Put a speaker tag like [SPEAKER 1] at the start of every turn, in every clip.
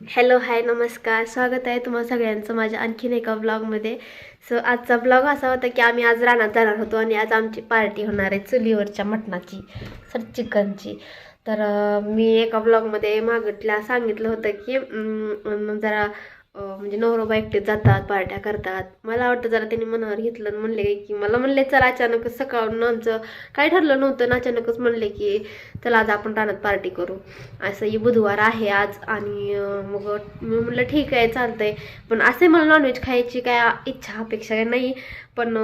[SPEAKER 1] Hello hi नमस्कार. स्वागत आहे तुम्हा सगळ्यांचं माझ्या आणखीन एका ब्लॉगमध्ये सो आजचा ब्लॉग असा होता की आम्ही आज रानात जाणार होतो आणि आज आमची पार्टी होणार आहे चुलीवरच्या मटणाची सर चिकनची. तर मी एका ब्लॉगमध्ये मागितल्या सांगितलं होतं की जरा म्हणजे नवरोबा एकटे जातात पार्ट्या करतात. मला वाटतं जरा त्यांनी मनावर घेतलं आणि म्हणले की मला म्हणले चला अचानकच सकाळून आमचं काय ठरलं नव्हतं अचानकच म्हणले की चला आज आपण रानात पार्टी करू. असं ही बुधवार आहे आज आणि मग मी म्हटलं ठीक आहे चालतंय. पण असे मला नॉनव्हेज खायची काय इच्छा अपेक्षा काय नाही. पण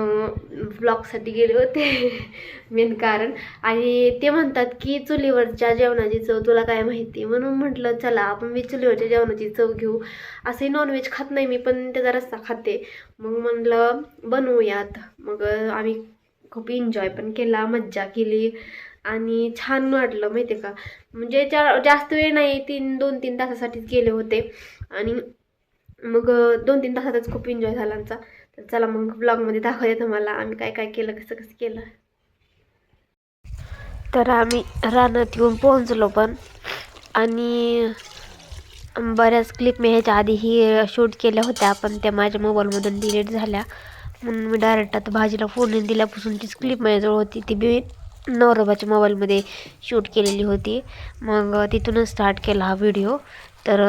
[SPEAKER 1] ब्लॉगसाठी गेले होते. मेन कारण. आणि ते म्हणतात की चुलीवरच्या जेवणाची चव तुला काय माहिती? म्हणून म्हटलं चला आपण मी चुलीवरच्या जेवणाची चव घेऊ. असंही नॉनव्हेज खात नाही मी पण त्याचा रस्ता खाते. मग म्हणलं बनवूयात. मग आम्ही खूप एन्जॉय पण केला मज्जा केली. आणि छान वाटलं माहिती आहे का? म्हणजे जा जास्त वेळ नाही तीन दोन तीन तासासाठीच गेले होते. आणि मग दोन तीन तासातच खूप एन्जॉय झाला आमचा. तर चला मग ब्लॉगमध्ये दाखवते तुम्हाला आम्ही काय काय केलं कसं कसं केलं. तर आम्ही रानात येऊन पोहोचलो पण आणि बऱ्याच क्लिप मी ह्याच्या आधीही शूट केल्या होत्या पण त्या माझ्या मोबाईलमधून डिलीट झाल्या. म्हणून मी डायरेक्ट आता भाजीला फोडणी दिल्यापासून तीच क्लिप माझ्याजवळ होती. ती मी नवरबाच्या मोबाईलमध्ये शूट केलेली होती. मग तिथूनच स्टार्ट केला हा व्हिडिओ तर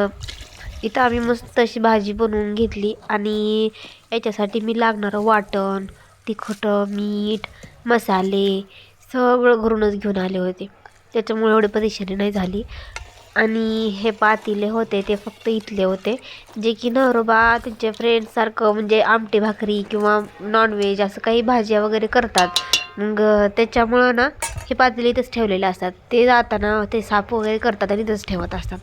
[SPEAKER 1] इथं आम्ही मस्त अशी भाजी बनवून घेतली आणि याच्यासाठी मी लागणारं वाटण तिखट मीठ मसाले सगळं घरूनच घेऊन आले होते. त्याच्यामुळे एवढी परेशानी नाही झाली. आणि हे पातीले होते ते फक्त इथले होते. जे की नवरोबा त्यांच्या फ्रेंडसारखं म्हणजे आमटी भाकरी किंवा नॉनव्हेज असं काही भाज्या वगैरे करतात. मग त्याच्यामुळं ना हे पातेले इथंच ठेवलेले असतात. ते जाताना ते साफ वगैरे करतात आणि इथंच ठेवत असतात.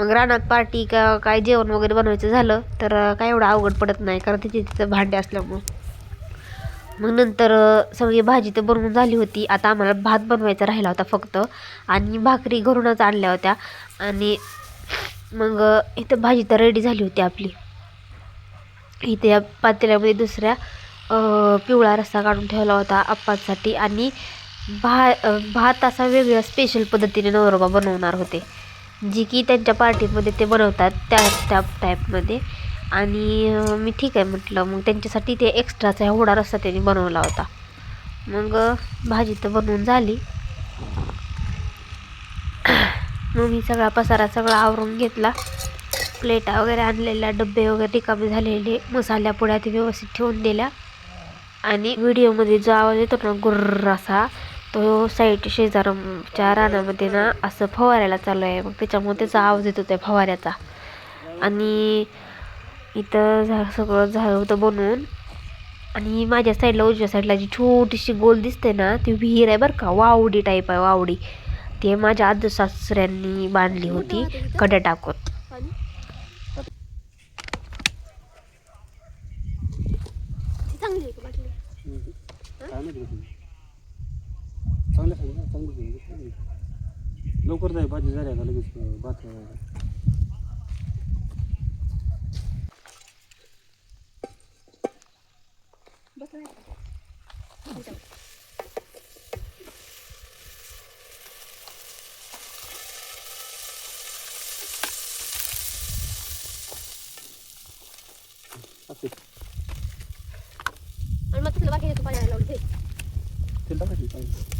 [SPEAKER 1] मग रानात पार्टी का काय जेवण वगैरे बनवायचं झालं तर काय एवढं अवघड पडत नाही कारण तिथे तिथं भांडे असल्यामुळं. मग नंतर सगळी भाजी तर बनवून झाली होती आता आम्हाला भात बनवायचा राहिला होता फक्त आणि भाकरी घरूनच आणल्या होत्या आणि मग इथं भाजी तर रेडी झाली होती आपली. इथे या पातेल्यामध्ये दुसऱ्या पिवळा रस्सा काढून ठेवला होता आप्पासाठी आणि भा भात असा वेगळ्या स्पेशल पद्धतीने नवरोबा बनवणार होते. जी की त्यांच्या पार्टीमध्ये ते बनवतात त्या त्या टाईपमध्ये आणि मी ठीक आहे म्हटलं मग त्यांच्यासाठी ते एक्स्ट्राचा एवढा रस्सा त्यांनी बनवला होता. मग भाजी तर बनवून झाली. मग मी सगळा पसारा सगळा आवरून घेतला. प्लेटा वगैरे आणलेल्या डबे वगैरे रिकामे झालेले मसाल्या पुड्या ते व्यवस्थित ठेवून दिल्या. आणि व्हिडिओमध्ये जो आवाज येतो ना गुर्र असा तो साईड शेजारच्या रानामध्ये ना असं फवारायला चालू आहे. मग त्याच्यामुळे त्याचा आवाज येत होता फवाऱ्याचा. आणि इथं झा सगळं झालं होतं बनवून आणि माझ्या साईडला उजव्या साईडला जी छोटीशी गोल दिसते ना ती विहीर आहे बरं का वावडी टाईप आहे वावडी. ते माझ्या आजू सासऱ्यांनी बांधली होती कड्या टाकून चांगली आहे का बाटली
[SPEAKER 2] काय माहिती कसं चांगलं सांगितलं चांगलं लवकर जाय भाजी झाल्या का लगेच भात
[SPEAKER 1] आणि मग तिथलं बाकी पाणी लावलं ते
[SPEAKER 2] तेल टाकायची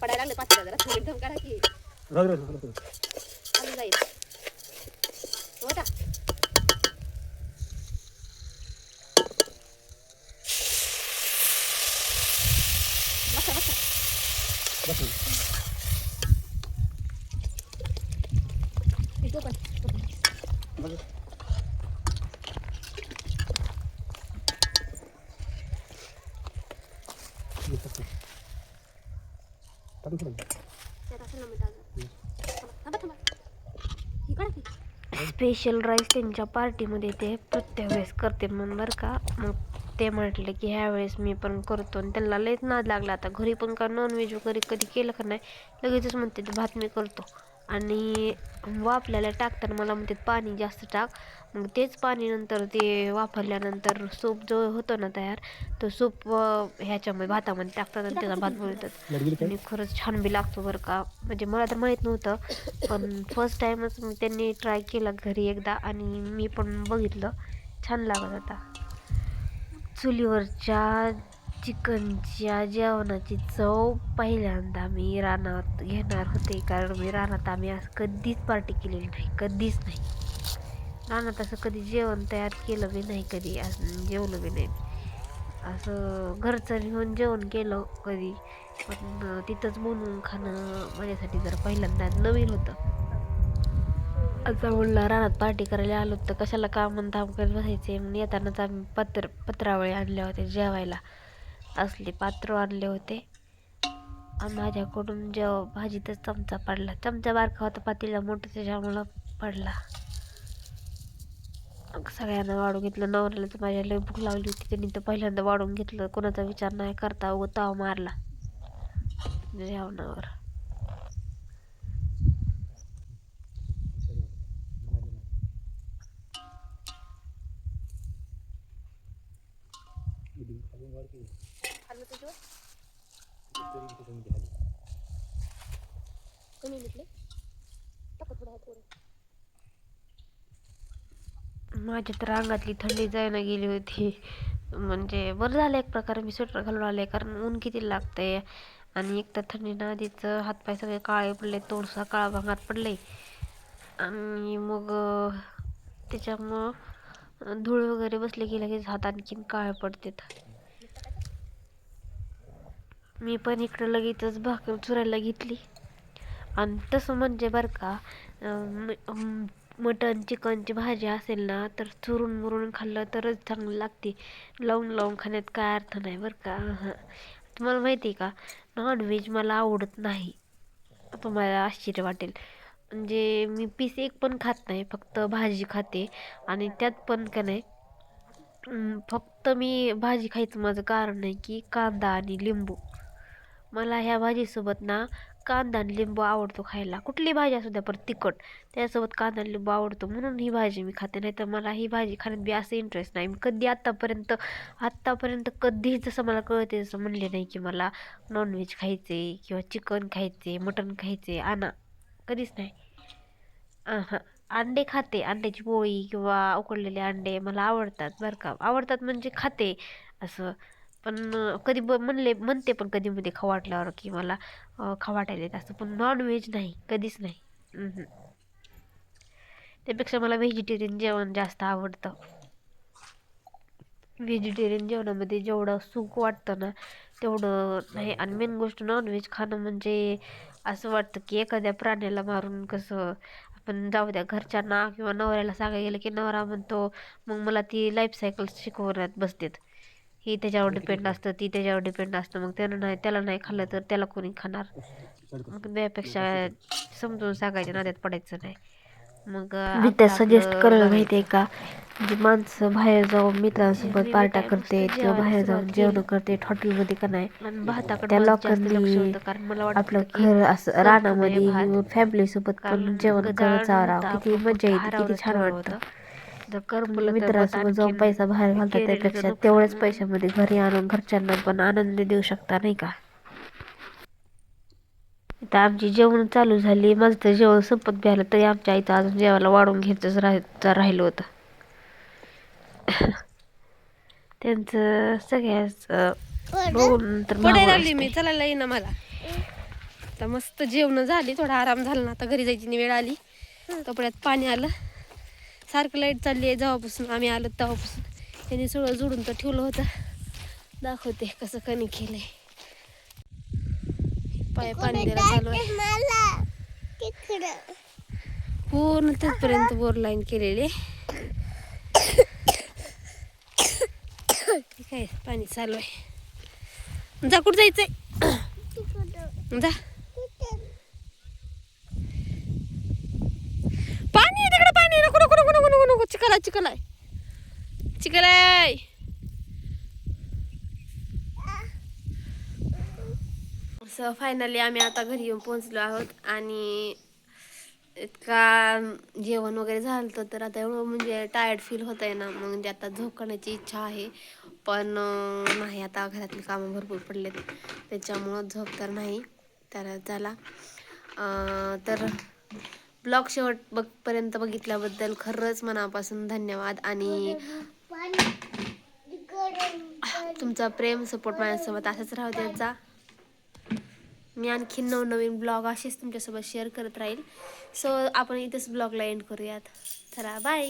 [SPEAKER 1] पडायला लागले पाच जरा थोडी दम करा की
[SPEAKER 2] राहू दे, राहू दे, राहू दे.
[SPEAKER 1] आम्ही जाईल हो का
[SPEAKER 3] स्पेशल राईस त्यांच्या पार्टीमध्ये ते प्रत्येक वेळेस करते म्हणून बरं का. मग ते म्हटले की ह्या वेळेस मी पण करतो आणि त्यांना लयच नाद लागला. आता घरी पण का नॉनव्हेज वगैरे कधी केलं का नाही लगेचच म्हणते भात मी करतो. आणि वाफल्याला टाकताना मला म्हणते पाणी जास्त टाक. मग तेच पाणी नंतर ते वापरल्यानंतर सूप जो होतो ना तयार तो सूप ह्याच्यामध्ये भातामध्ये टाकतात आणि त्याचा भात बनवतात आणि खरंच छान बी लागतो बरं का. म्हणजे मला तर माहीत नव्हतं पण फर्स्ट टाईमच मी त्यांनी ट्राय केला घरी एकदा आणि मी पण बघितलं. छान लागत होता चुलीवरच्या चिकनच्या जेवणाची चव पहिल्यांदा मी रानात घेणार होते. कारण मी रानात आम्ही असं कधीच पार्टी केलेली नाही. कधीच नाही. रानात असं कधी जेवण तयार केलं बी नाही कधी. असं जेवलं बी नाही. असं घरचं घेऊन जेवण केलं कधी. पण तिथंच बनवून खाणं माझ्यासाठी जर पहिल्यांदा नवीन होतं. आता म्हणलं रानात पार्टी करायला आलो तर कशाला काम धाम करत बसायचे? म्हणून येतानाच आम्ही पत्र पत्रावळी आणल्या होत्या जेवायला. असले पात्र आणले होते. आणि माझ्याकडून जेव्हा भाजीतच चमचा पडला चमचा बारका होता पातीला मोठं त्याच्यामुळं पडला. सगळ्यांना वाढून घेतलं नवऱ्याला तर माझ्या लय भूक लागली होती. त्यांनी तर पहिल्यांदा वाढून घेतलं कोणाचा विचार नाही करता व ताव मारला. जेवणावर माझ्या तर अंगातली थंडी जायला गेली होती. म्हणजे बरं झालं एक प्रकारे मी स्वेटर घालून आले कारण ऊन किती लागतंय. आणि एक तर थंडीनं आधीच हातपाय सगळे काळे पडले तोडसा काळा भांगात पडले. आणि मग त्याच्यामुळं धूळ वगैरे बसले की लगेच हात आणखीन काळे पडतात. मी पण इकडं लगेचच भाकर चुरायला घेतली. आणि तसं म्हणजे बरं का मटन चिकनची भाजी असेल ना तर चुरून मुरून खाल्लं तरच चांगलं लागते. लावून लावून खाण्यात काय अर्थ नाही बरं का. अहं. तुम्हाला माहिती आहे का नॉनव्हेज मला आवडत नाही. तुम्हाला आश्चर्य वाटेल. म्हणजे मी पीस एक पण खात नाही फक्त भाजी खाते. आणि त्यात पण का नाही फक्त मी भाजी खायचं माझं कारण आहे की कांदा आणि लिंबू. मला ह्या भाजीसोबत ना कांदा आणि लिंबू आवडतो खायला. कुठली भाजी असू द्या परत तिखट. त्यासोबत कांदा आणि लिंबू आवडतो म्हणून ही भाजी मी खाते. नाही तर मला ही भाजी खाण्यात बी असं इंटरेस्ट नाही. मी कधी आत्तापर्यंत आत्तापर्यंत कधीच जसं मला कळते तसं म्हणले नाही की मला नॉनव्हेज खायचे किंवा चिकन खायचे मटण खायचे आणा कधीच नाही. हां अंडे खाते. अंड्याची पोळी किंवा उकडलेले अंडे मला आवडतात बरं का. आवडतात म्हणजे खाते. असं पण कधी ब म्हणले म्हणते पण कधी मध्ये खाऊ वाटल्यावर की मला खाऊ वाटायला असं पण नॉनव्हेज नाही कधीच नाही. त्यापेक्षा मला व्हेजिटेरियन जेवण जास्त आवडतं. व्हेजिटेरियन जेवणामध्ये जेवढं सुख वाटतं ना तेवढं नाही. आणि मेन गोष्ट नॉनव्हेज खाणं म्हणजे असं वाटतं की एखाद्या प्राण्याला मारून कसं आपण जाऊ द्या घरच्यांना किंवा नवऱ्याला सांगायला गेलं की नवरा म्हणतो मग मला ती लाईफ सायकल शिकवण्यात बसतेत. ही त्याच्यावर डिपेंड असतं ती त्याच्यावर डिपेंड असतं. मग त्यानं नाही त्याला नाही खाल्लं तर त्याला कोणी खाणार? मग त्यापेक्षा समजून सांगायच्या नाद्यात पडायचं नाही. मग मी त्या सजेस्ट करायला माहिती आहे का? जी माणसं बाहेर जाऊन मित्रांसोबत पार्ट्या करते किंवा बाहेर जाऊन जेवण करते हॉटेलमध्ये का नाही. त्या लोकांनी आपलं घर असं रानामध्ये येऊन फॅमिली सोबत पण जेवण करत चारावं किती मजा येते किती छान वाटतं. मित्रांसोबत जाऊन पैसा बाहेर घालतात त्यापेक्षा तेवढ्याच पैशामध्ये घरी आणून घरच्यांना पण आनंद देऊ शकता नाही का? आता आमची जेवण चालू झाली. माझं तर जेवण संपत बी आलं तरी आमच्या आईचं अजून जेवायला वाढून घ्यायचंच राह राहिलं होतं. त्यांचं सगळ्याच बघून तर
[SPEAKER 1] पडायला
[SPEAKER 3] भावना
[SPEAKER 1] लागली मी. चालायला येईना मला. आता मस्त जेवण झाली. थोडा आराम झाला ना. आता घरी जायची वेळ आली. कपड्यात पाणी आलं. सारखं लाइट चालली आहे जेव्हापासून आम्ही आलो तेव्हापासून. त्यांनी सगळं जोडून तर ठेवलं होतं. दाखवते कसं कणी केलंय. पाय पाणी द्यायला चालू आहे. पूर्ण तिथपर्यंत बोर लाईन केलेली आहे. पाणी चालू आहे. जा कुठं जायचंय? जा. चिकल आहे चिकल आहे. चिकल आहे. सो फायनली आम्ही आता घरी येऊन पोहोचलो आहोत आणि इतका जेवण वगैरे झालं तर आता एवढं म्हणजे टायर्ड फील होत आहे ना मग म्हणजे आता झोप करण्याची इच्छा आहे. पण नाही आता घरातली कामं भरपूर पडलेत. त्याच्यामुळं झोप तर नाही. तर चला. तर ब्लॉग शेवट बघपर्यंत बघितल्याबद्दल खरंच मनापासून धन्यवाद आणि तुमचा प्रेम सपोर्ट माझ्यासोबत असंच राहू त्यांचा जा. मी आणखी नवनवीन ब्लॉग असेच तुमच्यासोबत शेअर करत राहील. सो आपण इथेच ब्लॉगला एंड करूयात. चला बाय